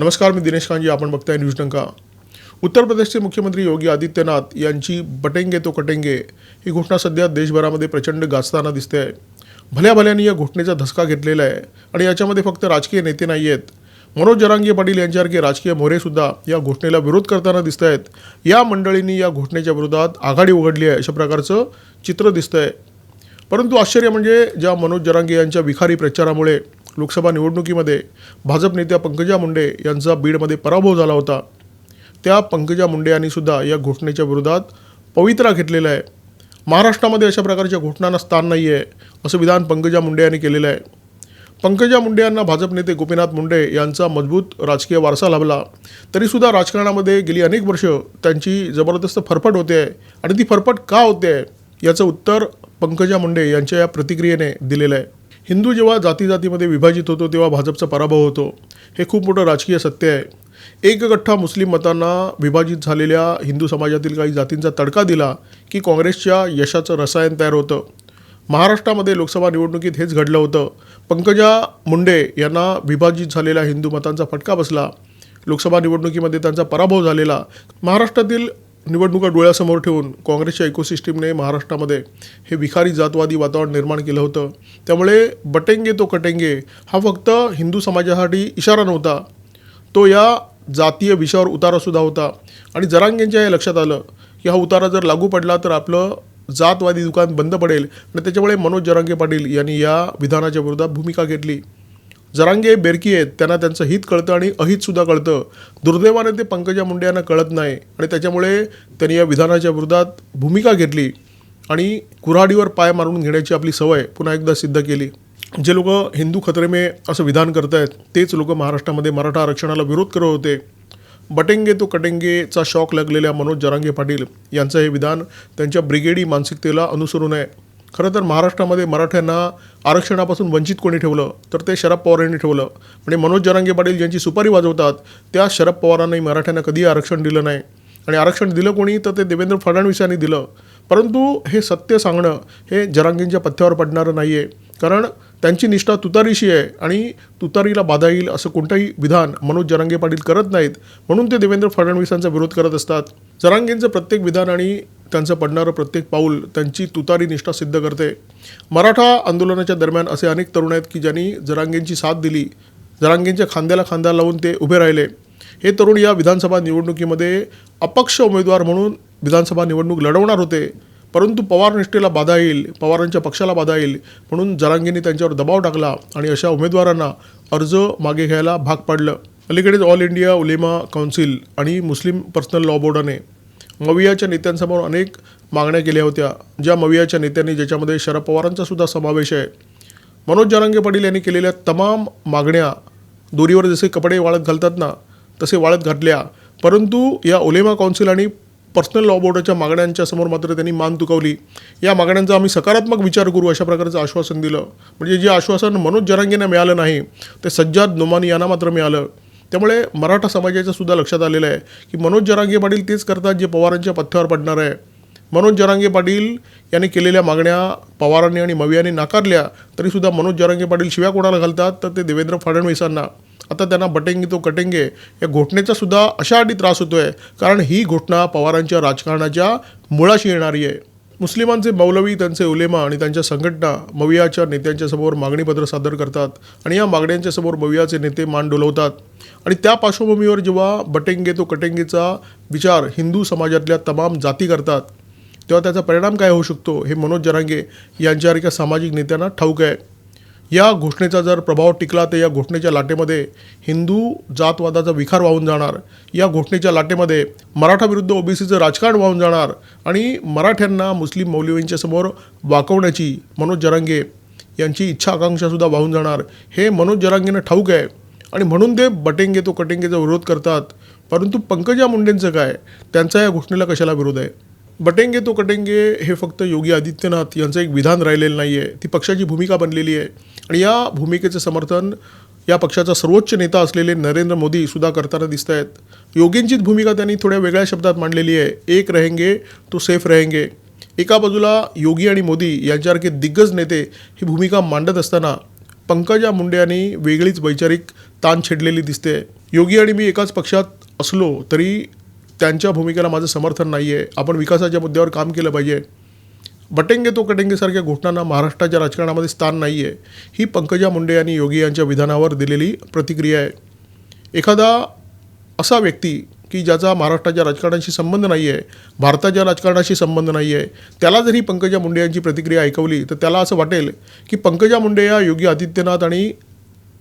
नमस्कार मी दिनेश कांजी आपण बघताय न्यूज टंका उत्तर प्रदेशचे मुख्यमंत्री योगी आदित्यनाथ यांची बटेंगे तो कटेंगे ही घोषणा सध्या देशभरामध्ये प्रचंड गाजताना दिसते आहे. भल्या भल्यानी या घोषणेचा धसका घेतलेला आहे आणि याच्यामध्ये फक्त राजकीय नेते नाही आहेत. मनोज जरांगे पाटील यांच्यासारखे राजकीय मोहरेसुद्धा या घोषणेला विरोध करताना दिसत आहेत. या मंडळींनी या घोषणेच्या विरोधात आघाडी उघडली आहे अशा प्रकारचं चित्र दिसतं आहे परंतु आश्चर्य म्हणजे ज्या मनोज जरांगे यांच्या विखारी प्रचारामुळे लोकसभा निवडणुकीमध्ये भाजप नेत्या पंकजा मुंडे यांचा बीडमध्ये पराभव झाला होता. त्या पंकजा मुंडे यांनी सुद्धा या घोषणेच्या विरोधात पवित्रा घेतलेला आहे. महाराष्ट्रामध्ये अशा प्रकारच्या घोषणांना स्थान नाही आहे असं विधान पंकजा मुंडे यांनी केलेलं आहे. पंकजा मुंडे यांना भाजप नेते गोपीनाथ मुंडे यांचा मजबूत राजकीय वारसा लाभला. तरीसुद्धा राजकारणामध्ये गेली अनेक वर्ष त्यांची जबरदस्त फरफट होते आहे. आणि ती फरफट का होते आहे याचं उत्तर पंकजा मुंडे यांच्या या प्रतिक्रियेने दिलेलं आहे. हिंदू जेव्हा जाती जातीमध्ये विभाजित होतो तेव्हा भाजपचा पराभव होतो. हे खूप मोठं राजकीय सत्य आहे. एकगठ्ठा मुस्लिम मतांना विभाजित झालेल्या हिंदू समाजातील काही जातींचा तडका दिला की काँग्रेसच्या यशाचं रसायन तयार होतं. महाराष्ट्रामध्ये लोकसभा निवडणुकीत हेच घडलं होतं. पंकजा मुंडे यांना विभाजित झालेल्या हिंदू मतांचा फटका बसला. लोकसभा निवडणुकीमध्ये त्यांचा पराभव झालेला. महाराष्ट्रातील निवडणुका डोळ्यासमोर ठेवून काँग्रेसच्या इकोसिस्टीमने महाराष्ट्रामध्ये हे विखारी जातवादी वातावरण निर्माण केलं होतं. त्यामुळे बटेंगे तो कटेंगे हा फक्त हिंदू समाजासाठी इशारा नव्हता. तो या जातीय विषयावर उतारासुद्धा होता. आणि जरांगेंच्या हे लक्षात आलं की हा उतारा जर लागू पडला तर आपलं जातवादी दुकान बंद पडेल. आणि त्याच्यामुळे मनोज जरांगे पाटील यांनी या विधानाच्या विरोधात भूमिका घेतली. जरांगे बेरकी आहेत त्यांना त्यांचं हित कळतं आणि अहितसुद्धा कळतं. दुर्दैवाने ते पंकजा मुंडे यांना कळत नाही आणि त्याच्यामुळे त्यांनी या विधानाच्या विरोधात भूमिका घेतली आणि कुऱ्हाडीवर पाय मारून घेण्याची आपली सवय पुन्हा एकदा सिद्ध केली. जे लोक हिंदू खतरे में असं विधान करत आहेत तेच लोक महाराष्ट्रामध्ये मराठा आरक्षणाला विरोध करत होते. बटेंगे तो कटेंगेचा शॉक लागलेल्या मनोज जरांगे पाटील यांचं हे विधान त्यांच्या ब्रिगेडी मानसिकतेला अनुसरून आहे खरं तर महाराष्ट्रामध्ये मराठ्यांना आरक्षणापासून वंचित कोणी ठेवलं तर ते शरद पवार यांनी ठेवलं. म्हणजे मनोज जरांगे पाटील ज्यांची सुपारी वाजवतात त्या शरद पवारांनी मराठ्यांना कधीही आरक्षण दिलं नाही. आणि आरक्षण दिलं कोणी तर ते देवेंद्र फडणवीसांनी दिलं. परंतु हे सत्य सांगणं हे जरांगींच्या पथ्यावर पडणारं नाही आहे कारण त्यांची निष्ठा तुतारीशी आहे आणि तुतारीला बाधा येईल असं कोणतंही विधान मनोज जरांगे पाटील करत नाहीत म्हणून ते देवेंद्र फडणवीसांचा विरोध करत असतात. जरांगेंचं प्रत्येक विधान आणि त्यांचं पडणारं प्रत्येक पाऊल त्यांची तुतारी निष्ठा सिद्ध करते. मराठा आंदोलनाच्या दरम्यान असे अनेक तरुण आहेत की ज्यांनी जरांगेंची साथ दिली जरांगेंच्या खांद्याला खांदा लावून ते उभे राहिले. हे तरुण या विधानसभा निवडणुकीमध्ये अपक्ष उमेदवार म्हणून विधानसभा निवडणूक लढवणार होते. परंतु पवार निष्ठेला बाधा येईल पवारांच्या पक्षाला बाधा येईल म्हणून जरांगेंनी त्यांच्यावर दबाव टाकला आणि अशा उमेदवारांना अर्ज मागे घ्यायला भाग पाडलं. अलीकडेच ऑल इंडिया उलेमा काउन्सिल आणि मुस्लिम पर्सनल लॉ बोर्डाने मवियाच्या नेत्यांसमोर अनेक मागण्या केल्या होत्या. ज्या मवियाच्या नेत्यांनी ज्याच्यामध्ये शरद पवारांचा सुद्धा समावेश आहे. मनोज जरांगे पाटील यांनी केलेल्या तमाम मागण्या दोरीवर जसे कपडे वाळत घालतात ना तसे वाळत घातल्या. परंतु या ओलेमा काउन्सिल आणि पर्सनल लॉ बोर्डाच्या मागण्यांच्या समोर मात्र त्यांनी मान तुकवली. या मागण्यांचा आम्ही सकारात्मक विचार करू अशा प्रकारचं आश्वासन दिलं. म्हणजे जे आश्वासन मनोज जरांगेंना मिळालं नाही ते सज्जाद नोमानी यांना मात्र मिळालं. त्यामुळे मराठा समाजाचं सुद्धा लक्षात आलेलं आहे की मनोज जरांगे पाटील तेच करतात जे पवारांच्या पथ्यावर पडणार आहे. मनोज जरांगे पाटील यांनी केलेल्या मागण्या पवारांनी आणि मवियांनी नाकारल्या तरीसुद्धा मनोज जरांगे पाटील शिव्या कोणाला घालतात? तर ते देवेंद्र फडणवीसांना. आता त्यांना बटेंगे तो कटेंगे या घोषणेचा सुद्धा अशा अटी त्रास होतो आहे कारण ही घोषणा पवारांच्या राजकारणाच्या मुळाशी येणारी आहे. मुस्लिमांचे मौलवी त्यांचे उलेमा आणि त्यांच्या संघटना मवियाच्या नेत्यांच्या समोर मागणीपत्र सादर करतात आणि या मागण्यांच्या समोर मवियाचे नेते मान डोलवतात. आणि त्या पार्श्वभूमीवर जेव्हा बटेंगे तो कटेंगेचा विचार हिंदू समाजातल्या तमाम जाती करतात तेव्हा त्याचा परिणाम काय होऊ शकतो हे मनोज जरांगे यांच्यासारख्या सामाजिक नेत्यांना ठाऊक आहे. या घोषणेचा जर प्रभाव टिकला तर या घोषणेच्या लाटेमध्ये हिंदू जातवादाचा विखार वाहून जाणार. या घोषणेच्या लाटेमध्ये मराठा विरुद्ध ओबीसीचं राजकारण वाहून जाणार आणि मराठ्यांना मुस्लिम मौलवींच्या समोर वाकवण्याची मनोज जरांगे यांची इच्छा आकांक्षासुद्धा वाहून जाणार. हे मनोज जरांगेनं ठाऊक आहे आणि म्हणून ते बटेंगे तो कटेंगेचा विरोध करतात. परंतु पंकजा मुंडेंचं काय? त्यांचा या घोषणेला कशाला विरोध आहे? बटेंगे तो कटेंगे हे फक्त योगी आदित्यनाथ यांचं एक विधान राहिलेलं नाही आहे ती पक्षाची भूमिका बनलेली आहे. आणि या भूमिकेचं समर्थन या पक्षाचा सर्वोच्च नेता असलेले नरेंद्र मोदी सुद्धा करताना दिसत आहेत योगींचीच भूमिका त्यांनी थोड्या वेगळ्या शब्दात मांडलेली आहे. एक रहेंगे तो सेफ रहेंगे. एका बाजूला योगी आणि मोदी यांच्यासारखे दिग्गज नेते ही भूमिका मांडत असताना पंकजा मुंडे यांनी वेगळीच वैचारिक ताण छेडलेली दिसते. योगी आणि मी एकाच पक्षात असलो तरी त्यांच्या भूमिकेला माझं समर्थन नाही आहे आपण विकासाच्या मुद्द्यावर काम केलं पाहिजे. बटेंगे तो कटेंगेसारख्या घोषणांना महाराष्ट्राच्या राजकारणामध्ये स्थान नाही आहे ही पंकजा मुंडे यांनी योगी यांच्या विधानावर दिलेली प्रतिक्रिया आहे. एखादा असा व्यक्ती की ज्याचा महाराष्ट्राच्या राजकारणाशी संबंध नाही आहे भारताच्या राजकारणाशी संबंध नाही आहे त्याला जरी पंकजा मुंडे यांची प्रतिक्रिया ऐकवली तर त्याला असं वाटेल की पंकजा मुंडे या योगी आदित्यनाथ आणि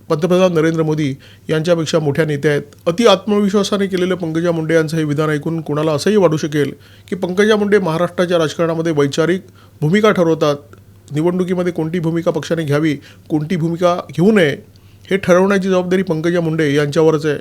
पंतप्रधान नरेंद्र मोदी यांच्यापेक्षा मोठ्या नेत्या आहेत. अति आत्मविश्वासाने केलेलं पंकजा मुंडे यांचं हे विधान ऐकून कुणाला असंही वाटू शकेल की पंकजा मुंडे महाराष्ट्राच्या राजकारणामध्ये वैचारिक भूमिका ठरवतात? निवडणुकीमध्ये कोणती भूमिका पक्षाने घ्यावी? कोणती भूमिका घेऊ नये? हे ठरवण्याची जबाबदारी पंकजा मुंडे यांच्यावरच आहे.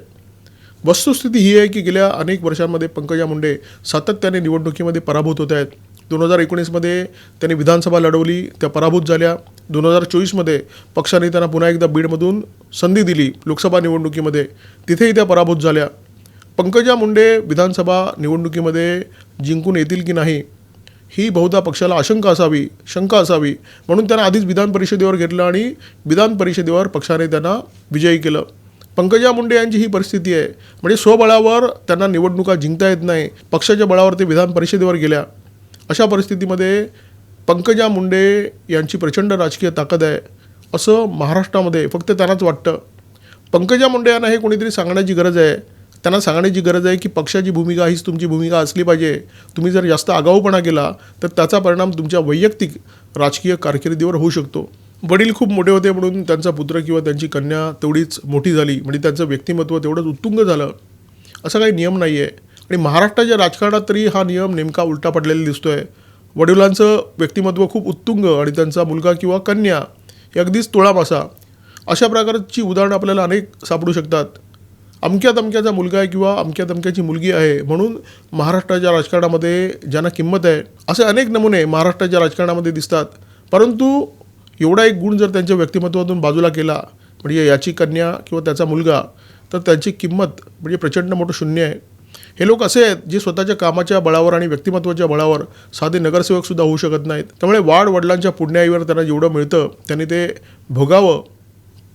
वस्तुस्थिती ही आहे की गेल्या अनेक वर्षांमध्ये पंकजा मुंडे सातत्याने निवडणुकीमध्ये पराभूत होत आहेत. दोन हजार एकोणीसमध्ये त्यांनी विधानसभा लढवली त्या पराभूत झाल्या. दोन हजार चोवीसमध्ये पक्षाने त्यांना पुन्हा एकदा बीडमधून संधी दिली लोकसभा निवडणुकीमध्ये. तिथेही त्या पराभूत झाल्या. पंकजा मुंडे विधानसभा निवडणुकीमध्ये जिंकून येतील की नाही ही बहुधा पक्षाला आशंका असावी शंका असावी म्हणून त्यांना आधीच विधान परिषदेवर घेतलं आणि विधान परिषदेवर पक्षाने त्यांना विजयी केलं. पंकजा मुंडे यांची ही परिस्थिती आहे म्हणजे स्वबळावर त्यांना निवडणुका जिंकता येत नाही पक्षाच्या बळावर ते विधान परिषदेवर गेल्या. अशा परिस्थितीमध्ये पंकजा मुंडे यांची प्रचंड राजकीय ताकद आहे असं महाराष्ट्रामध्ये फक्त त्यांनाच वाटतं. पंकजा मुंडे यांना हे कोणीतरी सांगण्याची गरज आहे? त्यांना सांगण्याची गरज आहे की पक्षाची भूमिका हीच तुमची भूमिका असली पाहिजे. तुम्ही जर जास्त आगाऊपणा केला तर त्याचा परिणाम तुमच्या वैयक्तिक राजकीय कारकिर्दीवर होऊ शकतो. वडील खूप मोठे होते म्हणून त्यांचा पुत्र किंवा त्यांची कन्या तेवढीच मोठी झाली. म्हणजे त्यांचं व्यक्तिमत्व तेवढंच उत्तुंग झालं. असा काही नियम नाही आहे आणि महाराष्ट्राच्या राजकारणात तरी हा नियम नेमका उलटा पडलेला दिसतो आहे वडिलांचं व्यक्तिमत्व खूप उत्तुंग आणि त्यांचा मुलगा किंवा कन्या हे अगदीच तोळा मासा अशा प्रकारची उदाहरणं आपल्याला अनेक सापडू शकतात. अमक्या तमक्याचा मुलगा आहे किंवा अमक्या तमक्याची मुलगी आहे म्हणून महाराष्ट्राच्या राजकारणामध्ये ज्यांना किंमत आहे असे अनेक नमुने महाराष्ट्राच्या राजकारणामध्ये दिसतात. परंतु एवढा एक गुण जर त्यांच्या व्यक्तिमत्वातून बाजूला केला म्हणजे याची कन्या किंवा त्याचा मुलगा तर त्यांची किंमत म्हणजे प्रचंड मोठं शून्य आहे. हे लोक असे आहेत जे स्वतःच्या कामाच्या बळावर आणि व्यक्तिमत्वाच्या बळावर साधे नगरसेवकसुद्धा होऊ शकत नाहीत. त्यामुळे वाढ वडिलांच्या पुण्याईवर त्यांना जेवढं मिळतं त्यांनी ते भोगावं.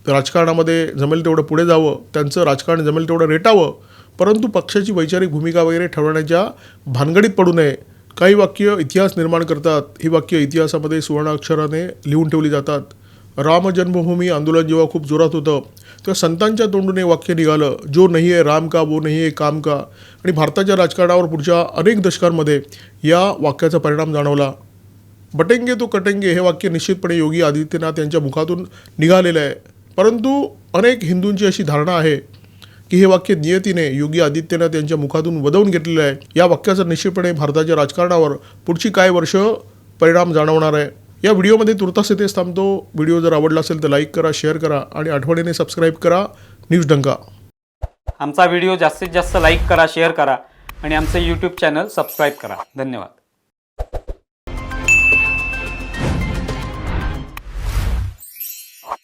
राजकारणामध्ये जमेल तेवढं पुढे जावं. त्यांचं राजकारण जमेल तेवढं रेटावं. परंतु पक्षाची वैचारिक भूमिका वगैरे ठरवण्याच्या भानगडीत पडू नये. काही वाक्य इतिहास निर्माण करतात. ही वाक्य इतिहासामध्ये सुवर्णाक्षराने लिहून ठेवली जातात. राम जन्मभूमी आंदोलन जेव्हा खूप जोरात होतं तेव्हा संतांच्या तोंडून हे वाक्य निघालं. जो नाही आहे राम का वो नाही आहे काम का? आणि भारताच्या राजकारणावर पुढच्या अनेक दशकांमध्ये या वाक्याचा परिणाम जाणवला. बटेंगे तो कटेंगे हे वाक्य निश्चितपणे योगी आदित्यनाथ यांच्या मुखातून निघालेलं आहे. परंतु अनेक हिंदूंची अशी धारणा आहे की हे वाक्य नियतीने योगी आदित्यनाथ यांच्या मुखातून वदवून घेतलेलं आहे. या वाक्याचा निश्चितपणे भारताच्या राजकारणावर पुढची काय वर्ष परिणाम जाणवणार आहे? या व्हिडिओमध्ये तुर्तास येथेच थांबतो. व्हिडिओ जर आवडला असेल तर लाईक करा शेअर करा आणि आठवणीने सबस्क्राईब करा. न्यूज डंका. आमचा व्हिडिओ जास्तीत जास्त लाईक करा शेअर करा आणि आमचं यूट्यूब चॅनल सबस्क्राईब करा. धन्यवाद.